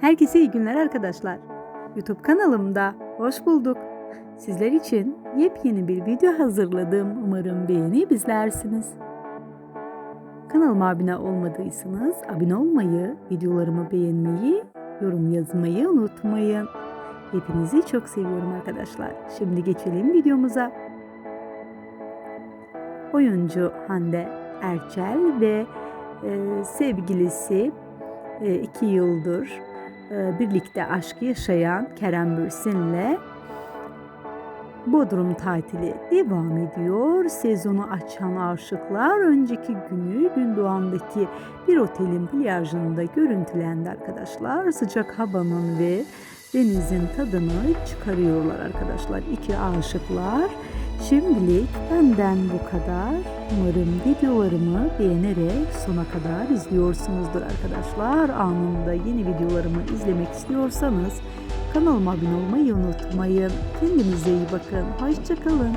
Herkese iyi günler arkadaşlar. YouTube kanalımda hoş bulduk. Sizler için yepyeni bir video hazırladım. Umarım beğenip izlersiniz. Kanalıma abone olmadıysanız abone olmayı, videolarımı beğenmeyi, yorum yazmayı unutmayın. Hepinizi çok seviyorum arkadaşlar. Şimdi geçelim videomuza. Oyuncu Hande Erçel ve e, sevgilisi e, iki yıldır e, birlikte aşk yaşayan Kerem Bürsin'le Bodrum tatili devam ediyor. Sezonu açan aşıklar önceki günü Gündoğan'daki bir otelin plajında görüntülendi arkadaşlar. Sıcak havanın ve denizin tadını çıkarıyorlar arkadaşlar. İki aşıklar. Şimdilik benden bu kadar. Umarım videolarımı beğenerek sona kadar izliyorsunuzdur arkadaşlar. Anında yeni videolarımı izlemek istiyorsanız kanalıma abone olmayı unutmayın. Kendinize iyi bakın. Hoşçakalın.